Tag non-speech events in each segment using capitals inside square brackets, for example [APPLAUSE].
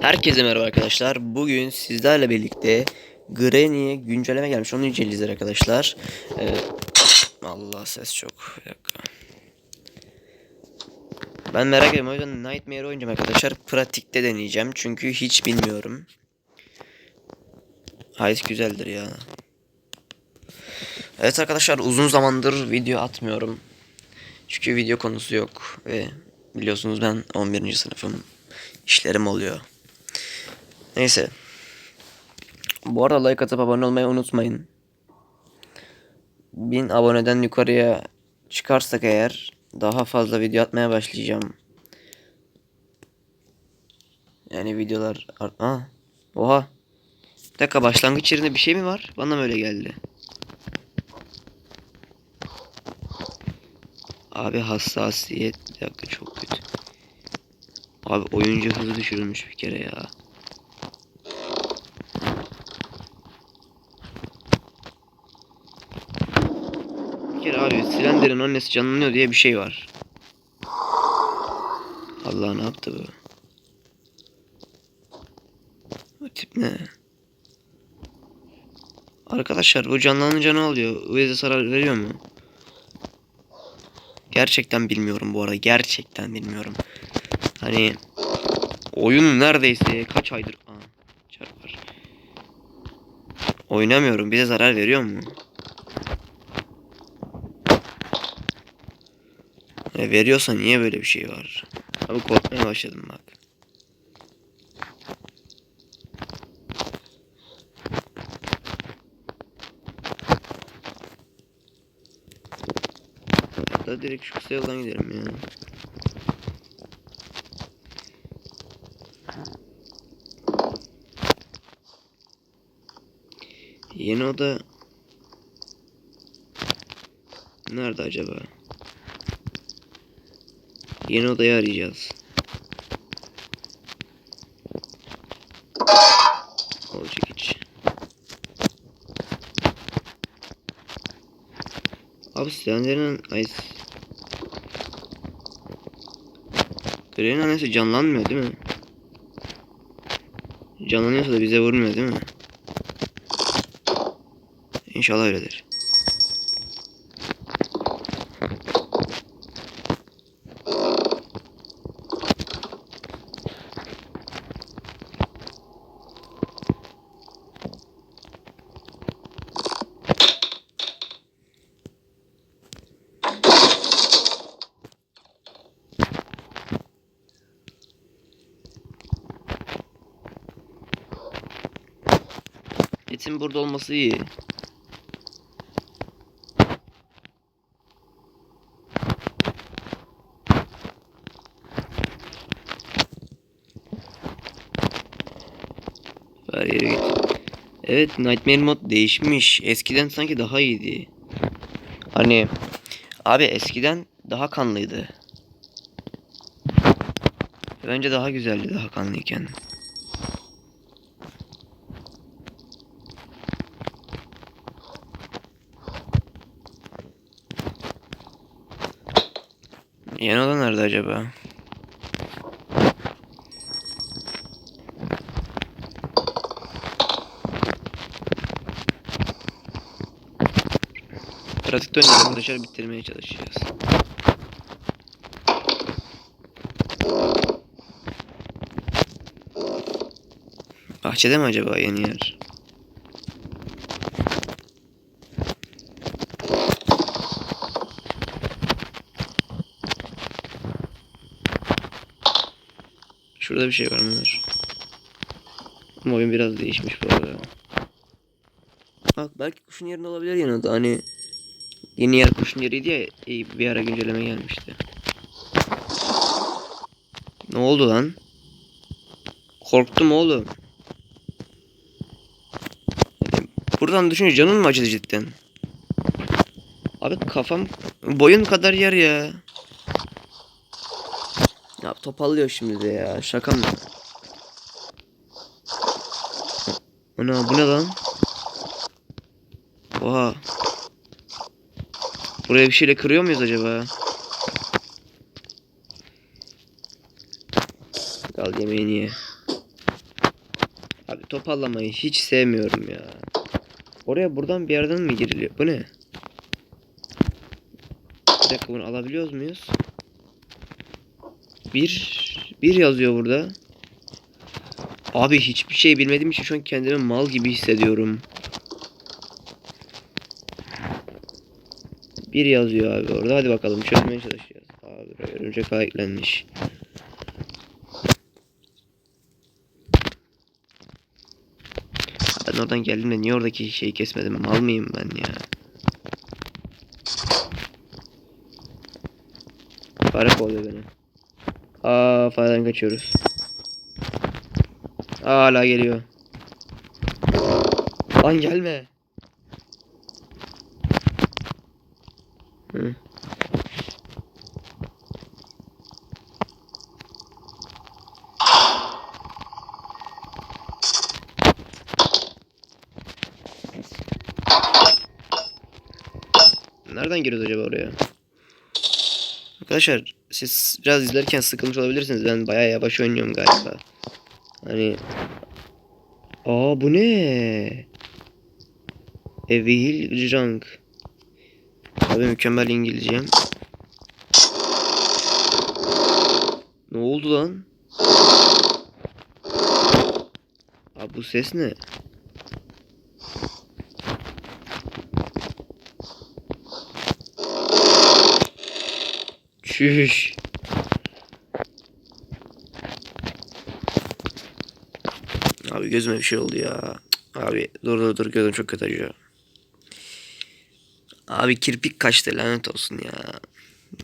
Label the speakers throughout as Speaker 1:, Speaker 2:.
Speaker 1: Herkese merhaba arkadaşlar. Bugün sizlerle birlikte Granny'e güncelleme gelmiş. Onu inceleyeceğiz arkadaşlar. Ee, Allah ses çok. Bir dakika. Ben merak ediyorum. O yüzden Nightmare oynayacağım arkadaşlar. Pratikte deneyeceğim. Çünkü hiç bilmiyorum. Hayat güzeldir ya. Evet arkadaşlar uzun zamandır video atmıyorum. Çünkü video konusu yok. Ve biliyorsunuz ben 11. sınıfım. İşlerim oluyor. Neyse. Bu arada like atıp abone olmayı unutmayın. 1000 aboneden yukarıya çıkarsak eğer daha fazla video atmaya başlayacağım. Yani videolar Aa, Oha. Bir dakika başlangıç yerinde bir şey mi var? Bana mı öyle geldi? Abi hassasiyet bir dakika çok kötü. Abi oyuncu hızı düşürülmüş bir kere ya. Silenderin annesi canlanıyor diye bir şey var. Allah ne yaptı bu? Bu tip ne? Arkadaşlar bu canlanınca ne oluyor? Uyeze zarar veriyor mu? Gerçekten bilmiyorum bu arada. Gerçekten bilmiyorum. Hani oyun neredeyse kaç aydır Aa, çarpar. Oynamıyorum. Bize zarar veriyor mu? E, veriyorsa niye böyle bir şey var? Abi korkmaya başladım bak. Hatta direkt şu kısa yoldan gidelim ya. Yeni oda Nerede acaba? Yeni odayı arayacağız. Olacak hiç. Abi silenlerin ay Grey'in annesi canlanmıyor değil mi? Canlanıyorsa da bize vurmuyor değil mi? İnşallah öyledir. Etin burada olması iyi. Git. Evet Nightmare mod değişmiş. Eskiden sanki daha iyiydi. Hani abi eskiden daha kanlıydı. Bence daha güzeldi daha kanlıyken. Yeni oda nerede acaba? Pratikte oynayalım arkadaşlar bitirmeye çalışacağız. Bahçede mi acaba yeni yer? Şurada bir şey var mı? Ama oyun biraz değişmiş bu arada. Bak belki kuşun yerinde olabilir yanında hani yeni yer kuşun yeriydi ya bir ara güncelleme gelmişti. Ne oldu lan? Korktum oğlum. Buradan düşünce canın mı acıdı cidden? Abi kafam boyun kadar yer ya. Topallıyor şimdi de ya. Şaka mı? Ana bu ne lan? Oha. Buraya bir şeyle kırıyor muyuz acaba? Al yemeğini ye. Abi toparlamayı hiç sevmiyorum ya. Oraya buradan bir yerden mi giriliyor? Bu ne? Bir dakika bunu alabiliyoruz muyuz? Bir, bir yazıyor burada. Abi hiçbir şey bilmediğim için şu an kendimi mal gibi hissediyorum. Bir yazıyor abi orada. Hadi bakalım çözmeye çalışacağız. Abi örümcek ağ eklenmiş. Ben oradan geldim de niye oradaki şeyi kesmedim? Mal mıyım ben ya? Fare kovalıyor beni. Aa fareden kaçıyoruz. Aa, hala geliyor. Lan gelme. Hı. Nereden giriyoruz acaba oraya? Arkadaşlar siz biraz izlerken sıkılmış olabilirsiniz. Ben bayağı yavaş oynuyorum galiba. Hani Aa bu ne? Evil Junk. Abi mükemmel İngilizcem. Ne oldu lan? Abi bu ses ne? Çüş. Abi gözüme bir şey oldu ya. Abi dur dur dur gözüm çok kötü acıyor. Abi kirpik kaçtı lanet olsun ya.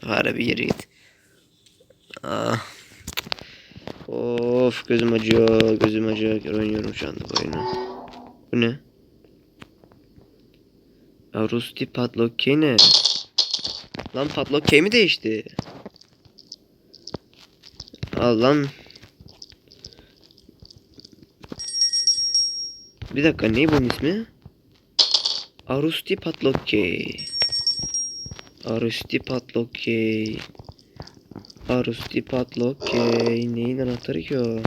Speaker 1: Fare bir yere git. Ah. Of gözüm acıyor. Gözüm acıyor. Oynuyorum şu anda bu oyunu. Bu ne? Ya Rusty Padlock ne? Lan Padlock Key mi değişti? Al lan. Bir dakika ne bunun ismi? Arusti Patlokkey. Arusti Patlokkey. Arusti Patlokkey. Neyin anahtarı ki o?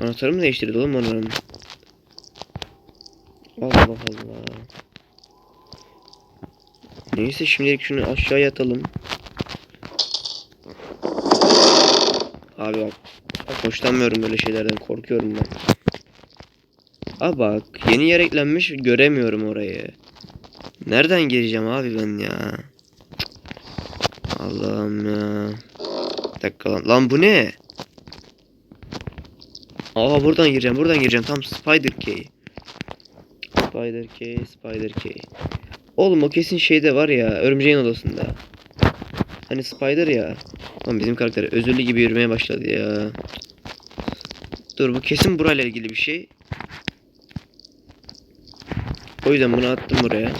Speaker 1: Anahtarı mı değiştirdi oğlum onların? Allah Allah. Neyse şimdilik şunu aşağıya atalım. Abi bak. Bak hoşlanmıyorum böyle şeylerden korkuyorum ben. Aa bak yeni yer eklenmiş göremiyorum orayı. Nereden gireceğim abi ben ya? Allah'ım ya. Dakika lan. Lan bu ne? Aa buradan gireceğim buradan gireceğim. Tam Spider Key. Spider Key, Spider Key. Oğlum o kesin şeyde var ya örümceğin odasında. Hani Spider ya. Lan bizim karakter özürlü gibi yürümeye başladı ya. Dur bu kesin burayla ilgili bir şey. O yüzden bunu attım buraya.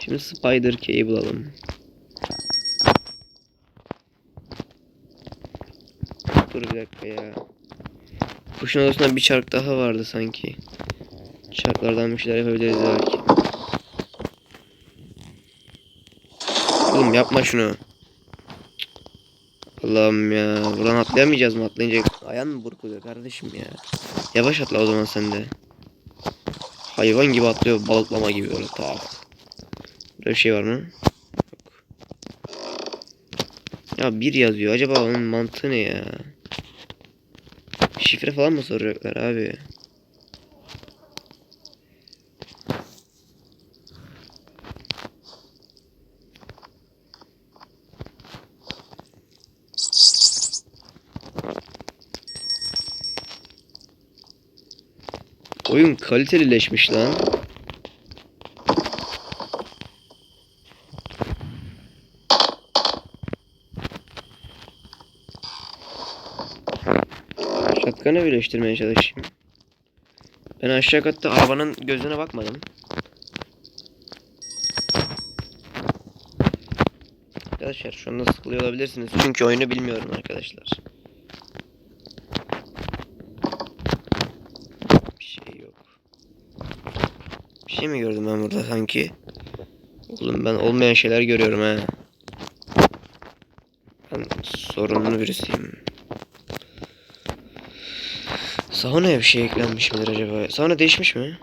Speaker 1: Şimdi Spider Key'i bulalım. Dur bir dakika ya. Kuşun odasında bir çark daha vardı sanki. Çarklardan bir şeyler yapabiliriz belki. Oğlum yapma şunu. Allah'ım ya. Buradan atlayamayacağız mı? Atlayınca ayağın mı burkuluyor kardeşim ya? Yavaş atla o zaman sen de. Hayvan gibi atlıyor. Balıklama gibi böyle. Tak. Böyle bir şey var mı? Yok. Ya bir yazıyor. Acaba onun mantığı ne ya? Şifre falan mı soracaklar abi? Oyun kalitelileşmiş lan. Şatkanı birleştirmeye çalışayım. Ben aşağı katta arabanın gözüne bakmadım. Arkadaşlar şu anda sıkılıyor olabilirsiniz. Çünkü oyunu bilmiyorum arkadaşlar. Bir şey yok. Bir şey mi gördüm ben burada sanki? Oğlum ben olmayan şeyler görüyorum ha. Ben sorunlu birisiyim. Sauna'ya bir şey eklenmiş midir acaba? Sauna değişmiş mi?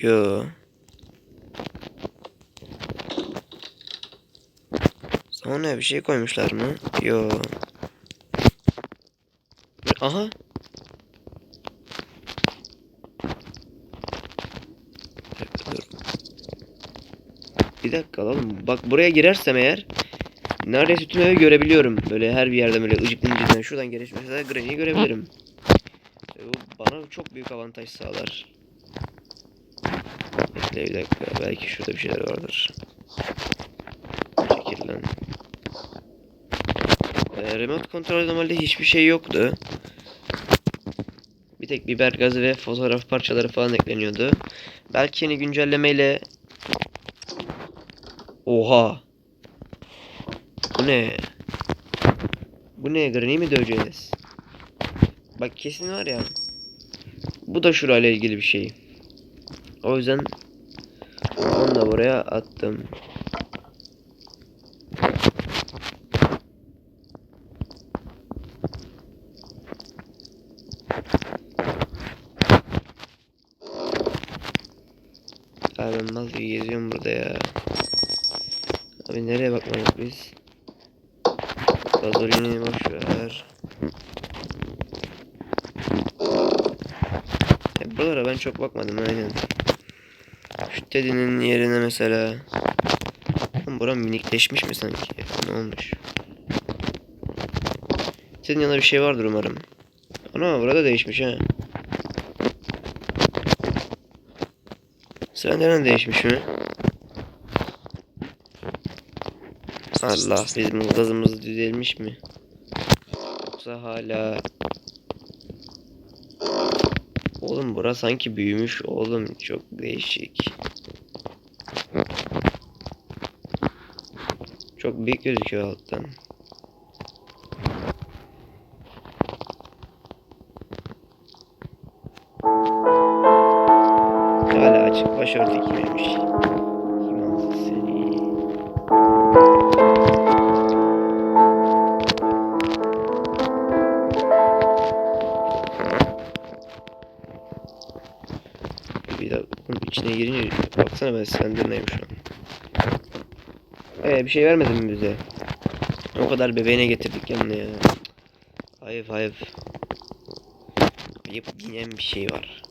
Speaker 1: Yo. Sauna'ya bir şey koymuşlar mı? Yo. Aha. Bir dakika, dur. Bir dakika oğlum. Bak buraya girersem eğer neredeyse tüm evi görebiliyorum. Böyle her bir yerden böyle ıcık ıcık şuradan gereç mesela Granny'i görebilirim. E, Bu bana çok büyük avantaj sağlar. Bekle bir dakika. Belki şurada bir şeyler vardır. Çekil lan. E, remote kontrol normalde hiçbir şey yoktu. Bir tek biber gazı ve fotoğraf parçaları falan ekleniyordu. Belki yeni güncellemeyle Oha. Bu ne? Bu ne? Granny mi döveceğiz? Bak kesin var ya. Bu da şurayla ilgili bir şey. O yüzden onu da buraya attım. Abi ben gibi geziyorum burada ya. Nereye bakmadık biz? Gazolini boş ver. E, buralara ben çok bakmadım aynen. Şu dedinin yerine mesela. Buram minikleşmiş mi sanki? Ne olmuş? Senin yanında bir şey vardır umarım. Ana burada değişmiş ha. Senden değişmiş mi? Allah bizim gazımız düzelmiş mi? Yoksa hala Oğlum bura sanki büyümüş oğlum çok değişik. Çok büyük gözüküyor alttan. Hala açık başörtü giymemiş. Baksana ben Slenderman'im şu an. Ee bir şey vermedin mi bize? O kadar bebeğine getirdik yanına ya. Hayır hayır. Ayıp dinen bir şey var.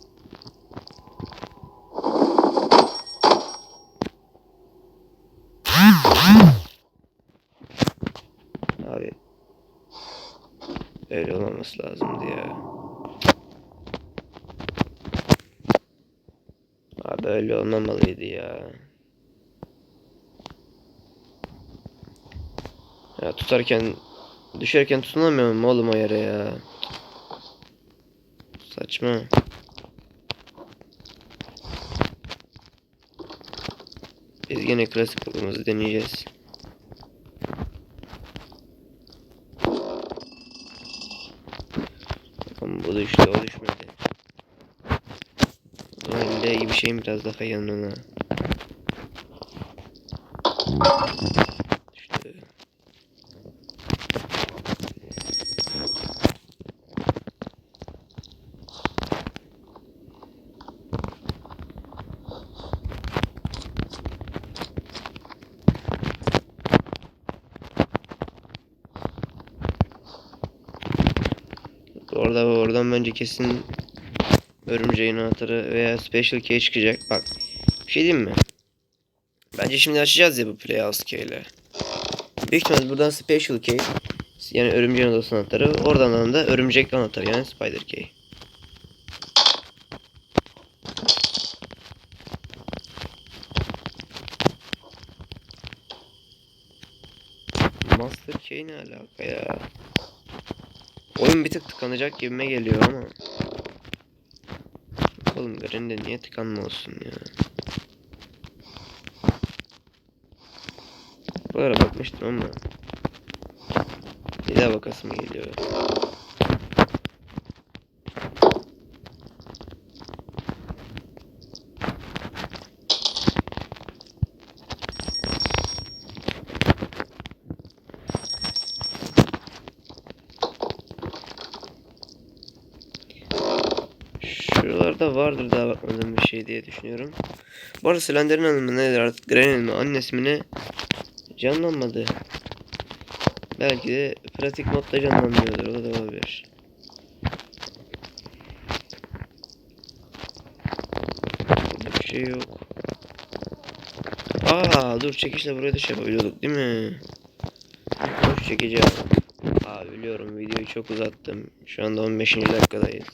Speaker 1: Abi. Öyle olmaması lazımdı ya. Abi öyle olmamalıydı ya. Ya tutarken düşerken tutunamıyor mu oğlum o yere ya? Saçma. Biz gene klasik okulumuzu deneyeceğiz. Bu düştü o düşmedi. O şeyin biraz daha yanına. Orada ve oradan bence kesin örümceğin anahtarı veya special key çıkacak. Bak bir şey diyeyim mi? Bence şimdi açacağız ya bu Playhouse key ile. Büyük ihtimal buradan special key yani örümceğin odası anahtarı oradan da örümcek anahtarı yani spider key. Master key ne alaka ya? Oyun bir tık tıkanacak gibime geliyor ama. Oğlum Granny'de niye tıkanma olsun ya. Bu ara bakmıştım ama. Bir daha bakasım geliyor. Buralarda vardır daha bakmadığım bir şey diye düşünüyorum. Bu arada Slender'in hanımı nedir artık Granny'nin mi annesi mi ne canlanmadı. Belki de pratik modda canlanmıyordur o da olabilir. Burada bir şey yok. Aa dur çekişle buraya da şey yapabiliyorduk değil mi? Dur çekeceğim. Aa biliyorum videoyu çok uzattım. Şu anda 15. dakikadayız.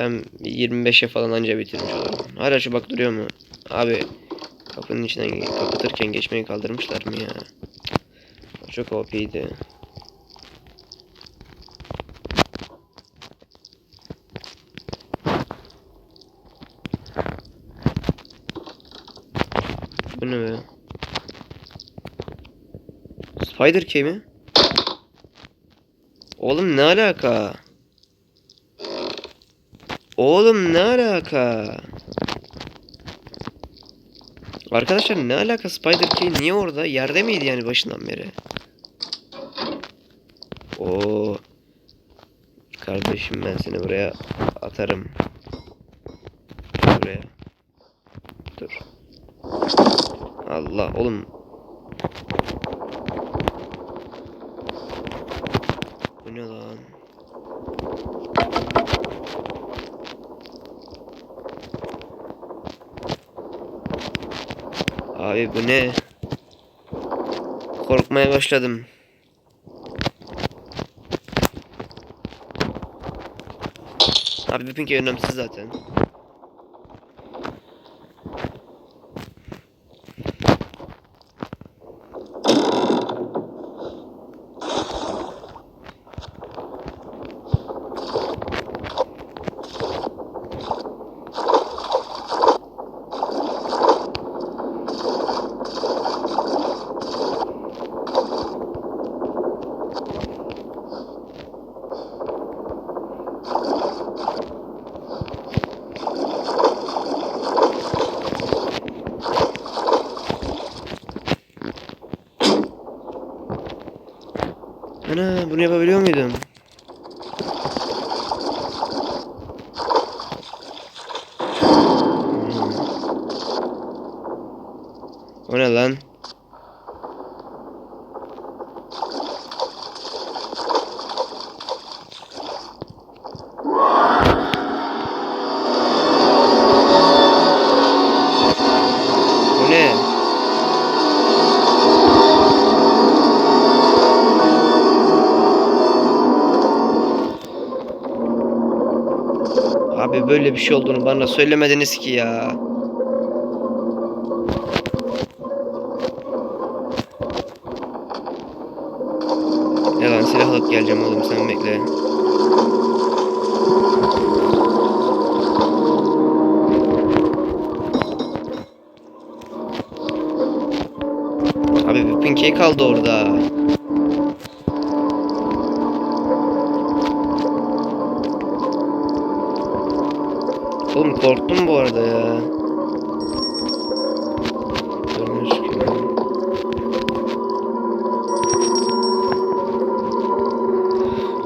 Speaker 1: Ben 25'e falan anca bitirmiş olurum. Şu bak duruyor mu? Abi kapının içinden kapatırken geçmeyi kaldırmışlar mı ya? Çok OP'ydi. Bu ne be? Spider Key mi? Oğlum ne alaka? Oğlum ne alaka? Arkadaşlar ne alaka Spider Key niye orada? Yerde miydi yani başından beri? Oo. Kardeşim ben seni buraya atarım. Buraya. Dur. Allah oğlum. Bu ne lan? Abi bu ne? Korkmaya başladım. Abi bu pinky önemsiz zaten. Ana yapabiliyor muydum? O ne lan? Böyle bir şey olduğunu bana söylemediniz ki ya. Ne lan silah alıp geleceğim oğlum sen bekle. Abi bir Pinky kaldı orada. Oğlum korktum bu arada ya.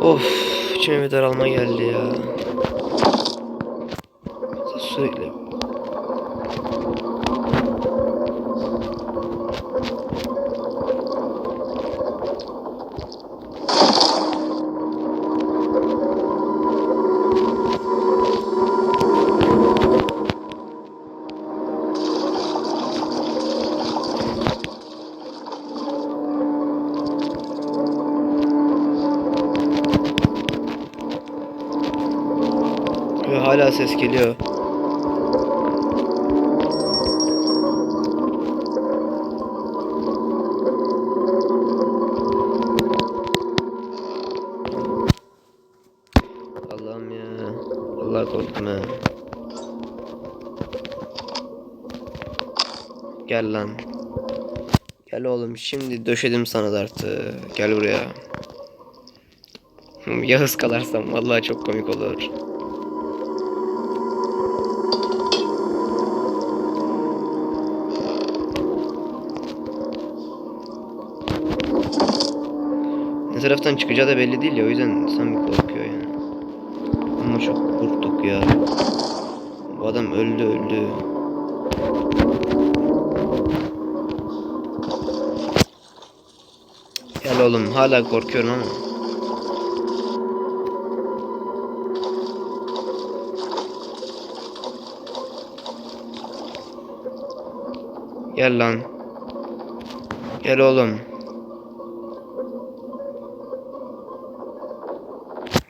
Speaker 1: Of, içime bir daralma geldi ya. Hala ses geliyor. Allah'ım ya. Allah korktum ha. Gel lan. Gel oğlum şimdi döşedim sana da. Gel buraya. Yağız kalarsam vallahi çok komik olur. Taraftan çıkacağı da belli değil ya o yüzden insan bir korkuyor yani. ama çok korktuk ya. Bu adam öldü öldü. Gel oğlum hala korkuyorum ama. Gel lan. Gel oğlum.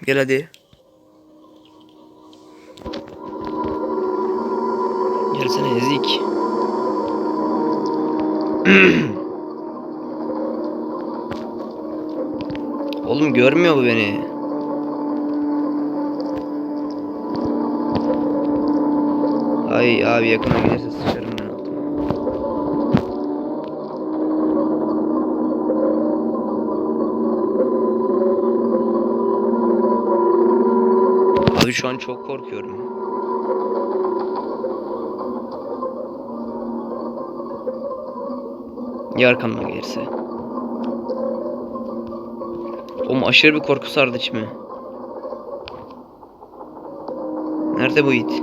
Speaker 1: Gel hadi. Gelsene ezik. [CLEARS THROAT] Oğlum görmüyor bu beni. Ay abi yakına gelirse sıçarım şu an çok korkuyorum. Ya arkamdan gelirse? Oğlum aşırı bir korku sardı içimi. Nerede bu it?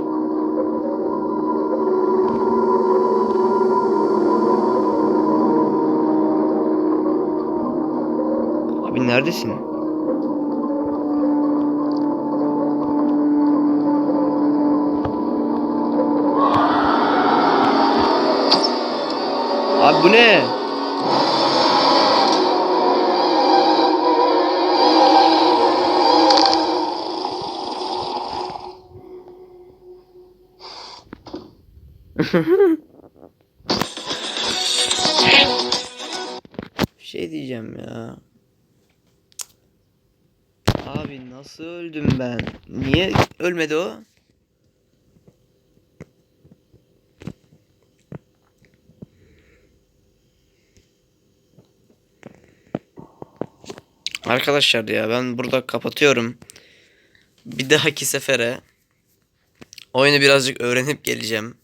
Speaker 1: Abi neredesin? Bu ne? Şey diyeceğim ya. Abi nasıl öldüm ben? Niye ölmedi o? Arkadaşlar ya ben burada kapatıyorum. Bir dahaki sefere oyunu birazcık öğrenip geleceğim.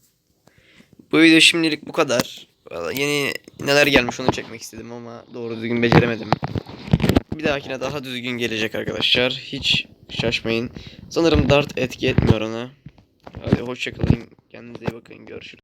Speaker 1: Bu video şimdilik bu kadar. Vallahi yeni neler gelmiş onu çekmek istedim ama doğru düzgün beceremedim. Bir dahakine daha düzgün gelecek arkadaşlar. Hiç şaşmayın. Sanırım dart etki etmiyor ona. Hadi hoşçakalın. Kendinize iyi bakın. Görüşürüz.